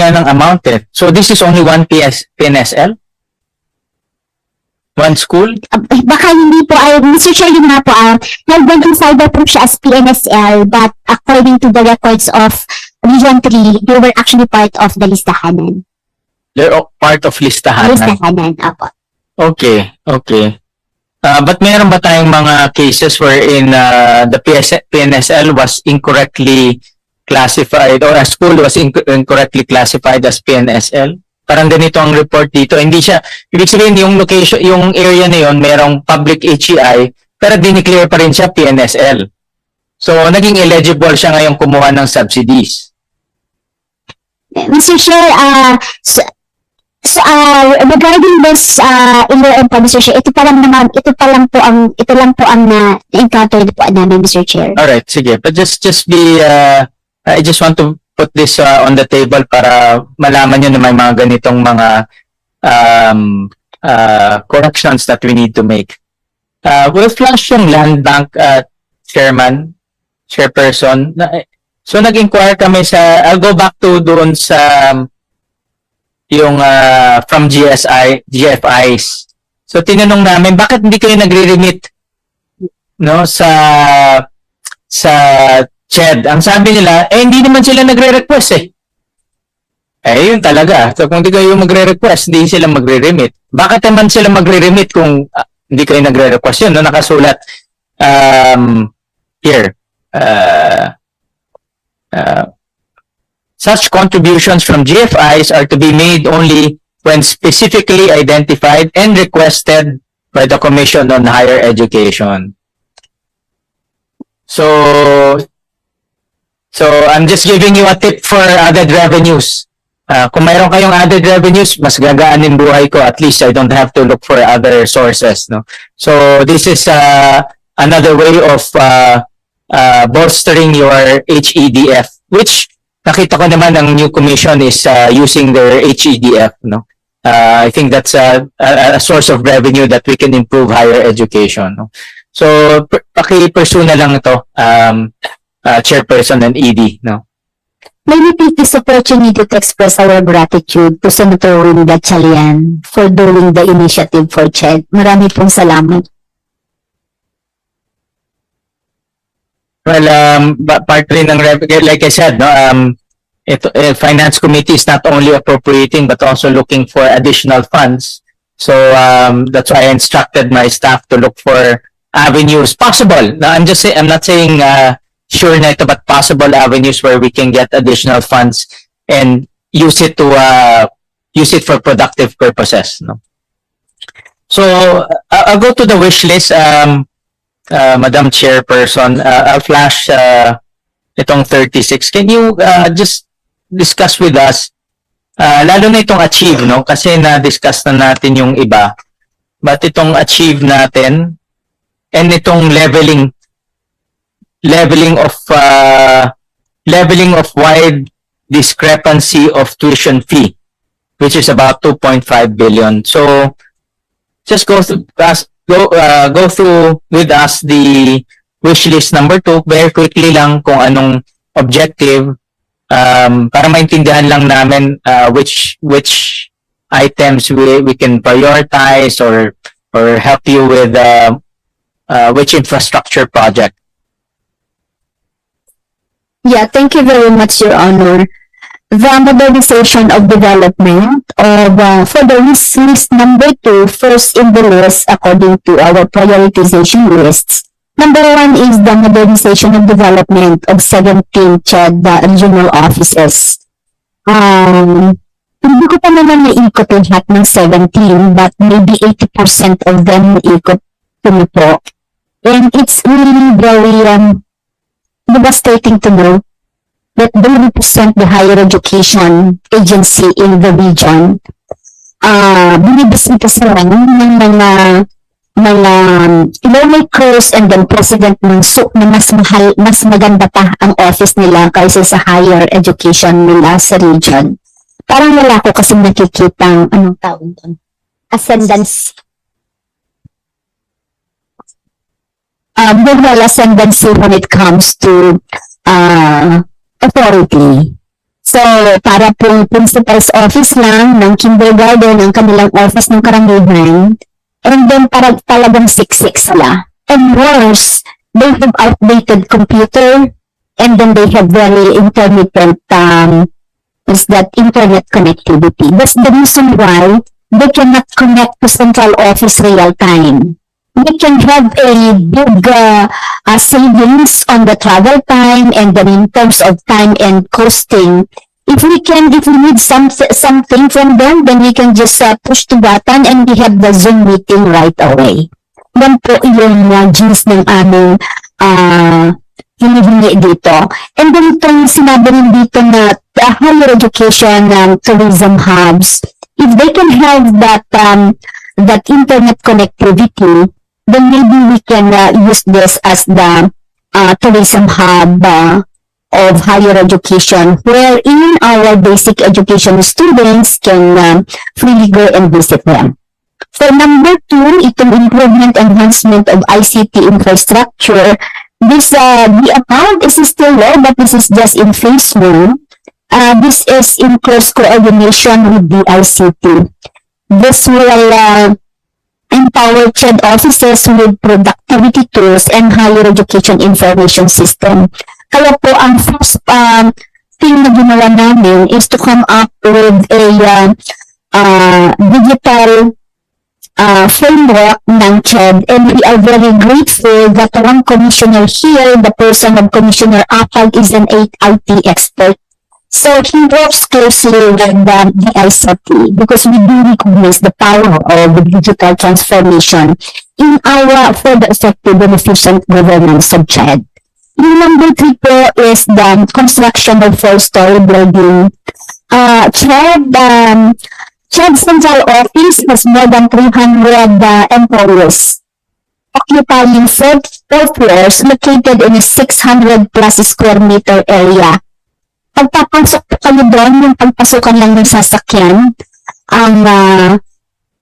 nga ng amount eh. So this is only one PS, PNSL? One school? Uh, baka hindi po, ay, Mr. Chair, yun nga po, uh, nag-identify po siya as PNSL, but according to the records of Region 3, they were actually part of the listahanan. They're part of listahan. Listahanan, apo. Okay, okay. Uh, but meron ba tayong mga cases wherein uh, the PS, PNSL was incorrectly classified or a school was inc- incorrectly classified as PNSL? Parang ganito ang report dito. Hindi siya, ibig sabihin yung location, yung area na yun, merong public HEI, pero dineclare pa rin siya PNSL. So, naging eligible siya ngayong kumuha ng subsidies. Mr. Chair, uh, so, so, uh, regarding this, uh, in po, Mr. Chair, ito pa lang naman, ito pa lang po ang, ito lang po ang na, encounter po namin, Mr. Chair. Alright, sige. But just, just be, uh, I just want to put this uh, on the table para malaman nyo na may mga ganitong mga um, uh, corrections that we need to make. Uh, we'll flash yung land bank uh, chairman, chairperson. Na, so nag-inquire kami sa, I'll go back to doon sa um, yung uh, from GSI, GFIs. So tinanong namin, bakit hindi kayo nagre-remit no sa sa CHED. Ang sabi nila, eh hindi naman sila nagre-request eh. Eh, yun talaga. So, kung hindi kayo magre-request, hindi sila magre-remit. Bakit naman sila magre-remit kung ah, hindi kayo nagre-request yun? No? Nakasulat um, here. Uh, uh, such contributions from GFIs are to be made only when specifically identified and requested by the Commission on Higher Education. So, So, I'm just giving you a tip for added revenues. Uh, kung mayroon kayong added revenues, mas gagaan yung buhay ko. At least I don't have to look for other sources. No? So, this is uh, another way of uh, uh, bolstering your HEDF, which nakita ko naman ang new commission is uh, using their HEDF. No? Uh, I think that's a, a, a source of revenue that we can improve higher education. No? So, paki-pursue lang ito. Um, uh, chairperson and ED, no? May we take this opportunity to express our gratitude to Senator Win Gatchalian for doing the initiative for CHED. Marami pong salamat. Well, um, part rin ng, like I said, no, um, ito, eh, Finance Committee is not only appropriating but also looking for additional funds. So, um, that's why I instructed my staff to look for avenues possible. Now, I'm just saying, I'm not saying, uh, sure na ito, but possible avenues where we can get additional funds and use it to, uh, use it for productive purposes, no? So, uh, I'll go to the wish list, um, uh, Madam Chairperson, uh, I'll flash, uh, itong 36. Can you, uh, just discuss with us, uh, lalo na itong achieve, no? Kasi na-discuss na natin yung iba. But itong achieve natin, and itong leveling, leveling of, uh, leveling of wide discrepancy of tuition fee, which is about 2.5 billion. So, just go through, us- go, uh, go through with us the wish list number two, very quickly lang kung anong objective, um, para maintindihan lang namin, uh, which, which items we, we can prioritize or, or help you with, uh, uh, which infrastructure project. Yeah, thank you very much, Your Honor. The modernization of development of, uh, for the wish list number two, first in the list according to our prioritization lists. Number one is the modernization of development of 17 CHED uh, regional offices. Um, hindi ko pa naman naikot lahat ng 17, but maybe 80% of them naikot ko na po. And it's really very, um, devastating to know that they represent the higher education agency in the region. Uh, binibisita sila ng mga mga um, lawmakers and then president ng SUK na mas mahal, mas maganda pa ang office nila kaysa sa higher education nila sa region. Parang wala ko kasi nakikita ang anong tawag doon? Ascendance. Um, moral ascendancy when it comes to uh, authority. So, para po principal's office lang ng kindergarten ang kanilang office ng karamihan. And then, para talagang siksik sila. And worse, they have outdated computer and then they have very intermittent um, is that internet connectivity. That's the reason why they cannot connect to central office real time. We can have a big uh, uh, savings on the travel time and then in terms of time and costing. If we can, if we need some, something from them, then we can just uh, push the button and we have the Zoom meeting right away. Yan po yung uh, gist ng aming uh, hinihingi dito. And then itong sinabi rin dito na uh, higher education um, tourism hubs, if they can have that um, that internet connectivity, then maybe we can uh, use this as the uh, tourism hub uh, of higher education wherein our basic education students can um, freely go and visit them. For number two, itong improvement enhancement of ICT infrastructure, this uh, the amount is still low, but this is just in phase one. Uh, this is in close coordination with the ICT. This will uh, empower CHED offices with productivity tools and higher education information system. Kaya po ang first um, thing na ginawa namin is to come up with a uh, uh, digital uh, framework ng CHED and we are very grateful that one commissioner here, the person of Commissioner Apag is an IT expert. So he works closely with the, the ICT because we do recognize the power of the digital transformation in our for the effective and efficient governance of. Yung number three po is the construction of four-story building. Uh, CHED, um, CHED Central Office has more than 300 uh, employees occupying four, four floors located in a 600 plus square meter area. Pagpapasok po kayo doon, yung pagpasukan lang ng sasakyan, ang uh,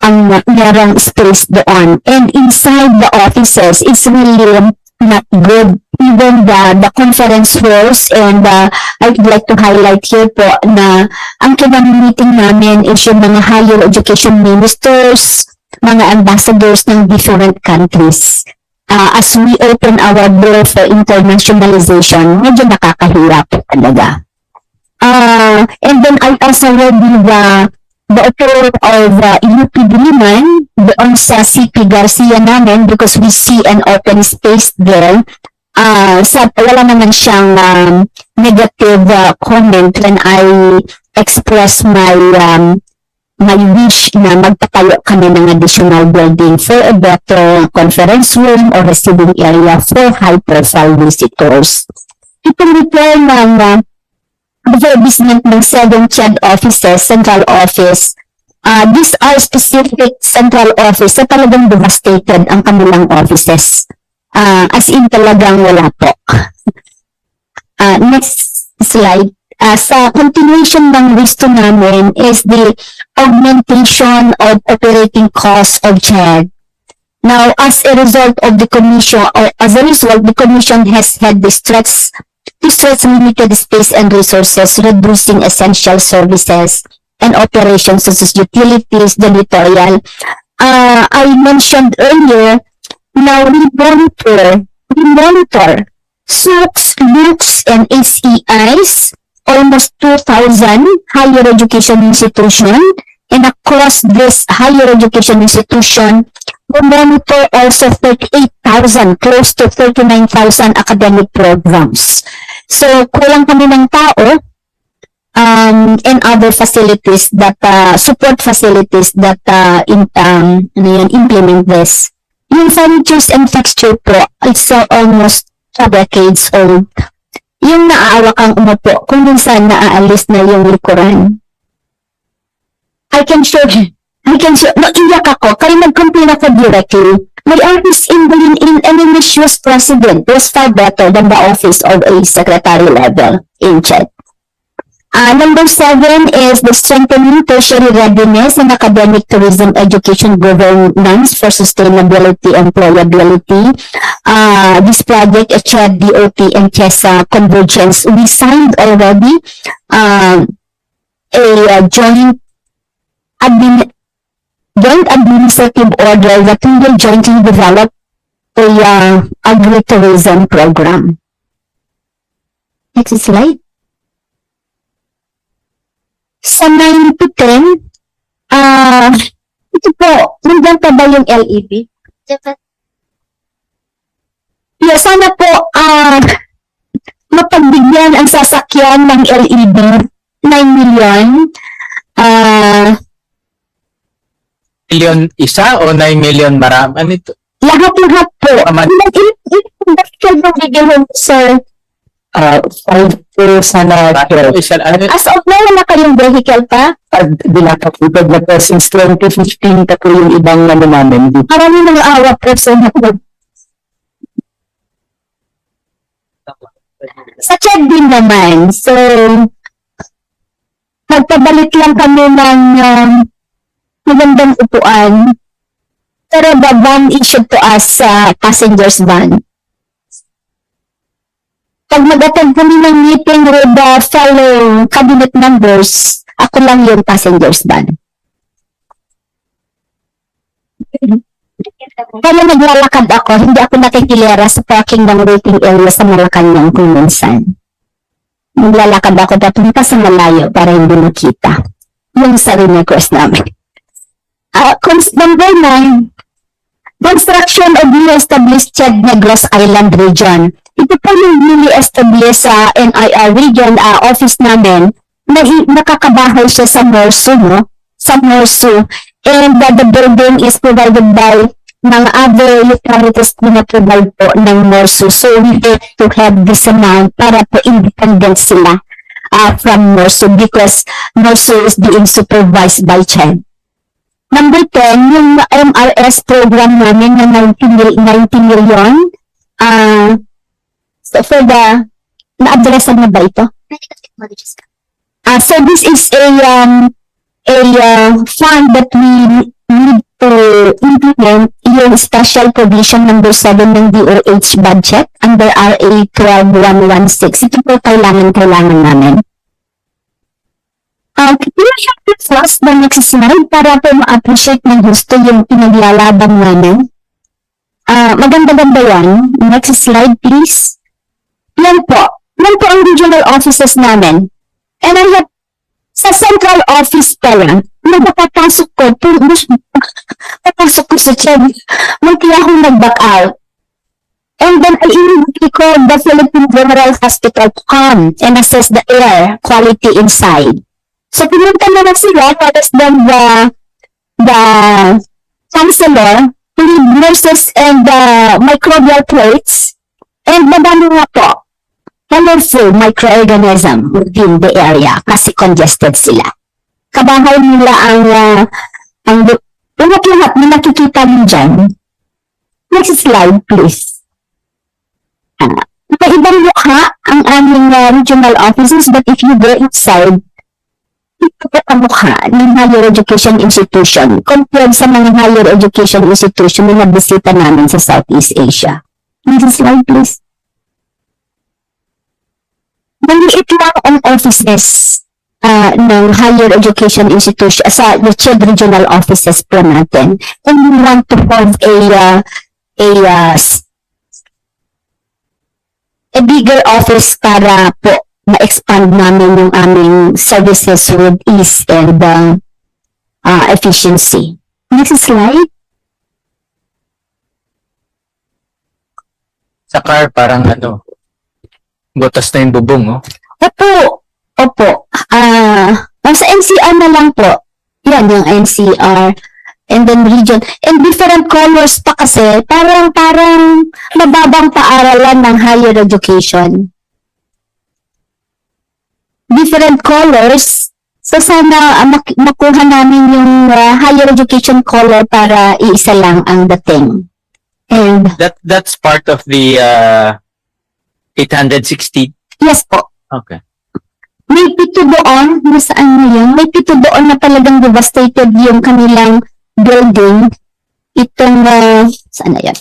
ang uh, merong space doon. And inside the offices, it's really not good. Even the, the conference halls and uh, I would like to highlight here po na ang kinamimiting namin is yung mga higher education ministers, mga ambassadors ng different countries. Uh, as we open our door for internationalization, medyo nakakahirap talaga. Uh, and then I also read the, the opinion of uh, UP Diliman doon sa CP Garcia namin because we see an open space there. Uh, sa, wala naman siyang um, negative uh, comment when I express my um, my wish na magpatayo kami ng additional building for a better conference room or receiving area for high-profile visitors. Itong return ng uh, refurbishment ng seven CHED offices, central office, uh, these are specific central office na talagang devastated ang kanilang offices. Uh, as in talagang wala po. uh, next slide. Uh, sa continuation ng gusto namin is the augmentation of operating costs of CHED. Now, as a result of the commission, or as a result, the commission has had the stretch to stretch limited space and resources, reducing essential services and operations such as utilities, janitorial. Uh, I mentioned earlier, now we monitor, we monitor SOCs, LUCs, and SEIs, almost 2,000 higher education institution, and across this higher education institution, we monitor also 38,000, close to 39,000 academic programs. So, kulang kami ng tao um, and other facilities that, uh, support facilities that uh, in, um, ano yun, implement this. Yung furnitures and fixture po, it's uh, almost two decades old. Yung naaawa kang umupo, kung minsan naaalis na yung likuran. I can show I can show, naiyak ako, kaya nag-complain ako directly. My office in Berlin in NMSU's president was far better than the office of a secretary level CHED. Uh, number seven is the strengthening tertiary readiness and academic tourism education governance for sustainability and employability. Uh, this project, CHED, DOT, and CHESA convergence, we signed already um, a uh, joint admin, joint administrative order that will jointly develop a uh, agritourism program. Next slide. Sa 9 to 10, ah, ito po, nandiyan pa ba yung LED? Yeah, sana po, ah, mapagbigyan ang sasakyan ng LED 9 million. Ah, Million isa o 9 million marami? Ano ito? lahat-lahat po. Tama. Industrial ng bigyan sir. uh, five po sana isa, ano, As of now, wala kayong vehicle pa? at dinakaputag na po since 2015 pa po yung ibang ano namin. Marami mga awa po sa Sa check din naman. So, magpabalik lang kami ng um, magandang upuan. Pero the van issued to us sa passenger's van. Pag mag-attend kami ng meeting with the fellow cabinet members, ako lang yung passenger's van. Kaya naglalakad ako, hindi ako nakikilera sa parking ng waiting area sa Malacanang kung minsan. Naglalakad ako papunta sa malayo para hindi makita. Yung sa request namin. Uh, number nine, construction of new established Chad Negros Island region. Ito po yung newly established sa NIR region uh, office namin na nakakabahay siya sa Morso, no? Sa Morso. And uh, the building is provided by ng other utilities na provide po ng Morso. So we get to have this amount para po independent sila uh, from Morso because Morso is being supervised by CHED. Number 10, yung MRS program namin na 90, mil- 90 million, uh, so for the, na-addressan na ba ito? Uh, so this is a, um, a uh, fund that we need to implement yung special provision number 7 ng DOH budget under RA 12116. Ito po kailangan-kailangan namin. Uh, Kaya siya first the next slide para po ma-appreciate ng gusto yung pinaglalaban namin. Ah, maganda-ganda yan. Next slide, please. Yan po. Yan po ang regional offices namin. And I have, sa central office pa lang, nagpapasok ko, papasok ko sa chat, munti akong nag-back out. And then I immediately called the Philippine General Hospital to come and assess the air quality inside. So, pinunta naman sila, tapos then the, the counselor, lead nurses and the microbial plates, and madami nga po, colorful microorganism within the area kasi congested sila. Kabahay nila ang, uh, ang lahat-lahat na nakikita niyo dyan. Next slide, please. Uh, may ibang mukha ang aming uh, regional offices, but if you go inside, ito po ang mukha ng higher education institution compared sa mga higher education institution na nabisita namin sa Southeast Asia. Next slide, please. Maliit lang ang offices uh, ng higher education institution sa the CHED regional offices po natin. And we want to have a uh, a uh, a bigger office para po ma-expand namin yung aming services with ease and uh, uh, efficiency. Next slide. sa car parang ano, butas na yung bubong, oh. Opo. Opo. Ah, nasa NCR na lang po. Yan, yung NCR. And then region. And different colors pa kasi. Parang, parang mababang paaralan ng higher education. Different colors. So sana uh, mak- makuha namin yung uh, higher education color para iisa lang ang dating. And That, that's part of the, uh, 860, yes po, okay. may pito doon, nasaan mo yan? May pito doon na talagang devastated yung kanilang building. Itong, uh, saan na yan?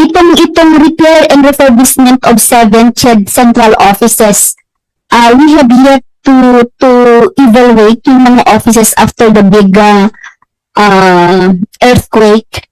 Itong, itong repair and refurbishment of seven CHED central offices. Uh, we have yet to, to evaluate yung mga offices after the big, uh, uh, earthquake.